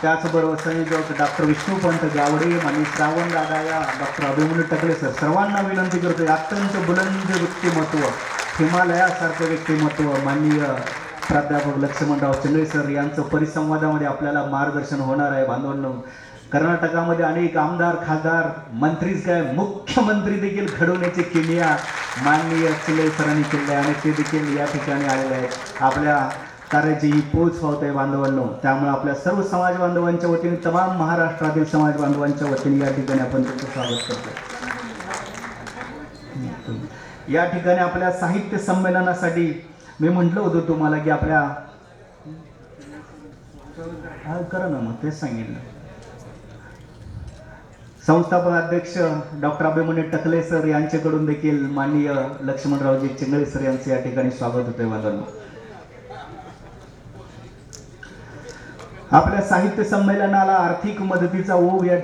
त्याचबरोबर संयोजक डॉक्टर विष्णुपंत गावडे आणि श्रावण दादा या डॉक्टर अभिमन्यू टकले सर. सर्वांना विनंती करतो अत्यंत बुलंद व्यक्तिमत्व हिमालयासारखं व्यक्तिमत्व माननीय प्राध्यापक लक्ष्मणराव चंद्रे सर यांचं परिसंवादामध्ये आपल्याला मार्गदर्शन होणार आहे बांधवांनो. कर्नाटकामध्ये अनेक आमदार खासदार मंत्रीच काय मुख्यमंत्री देखील घडवण्याची किमिया माननीय चिले सरांनी केली आहे आणि ते देखील या ठिकाणी आलेले आहेत. आपल्या कार्याची ही पोच होत आहे बांधवांनो. त्यामुळे आपल्या सर्व समाज बांधवांच्या वतीने तमाम महाराष्ट्रातील समाज बांधवांच्या वतीने या ठिकाणी आपण तुमचं स्वागत करतो या ठिकाणी आपल्या साहित्य संमेलनासाठी मी म्हटलं होतं तुम्हाला की आपल्या करा ना मग तेच सांगितलं. संस्थापक अध्यक्ष डॉक्टर अभिमन्यू टकले सर यांच्याकडून देखील माननीय लक्ष्मणरावजी चिंगळे सर यांचे या ठिकाणी स्वागत होते माझं आपल्या साहित्य संमेलनाला आर्थिक मदतीचा ओघ या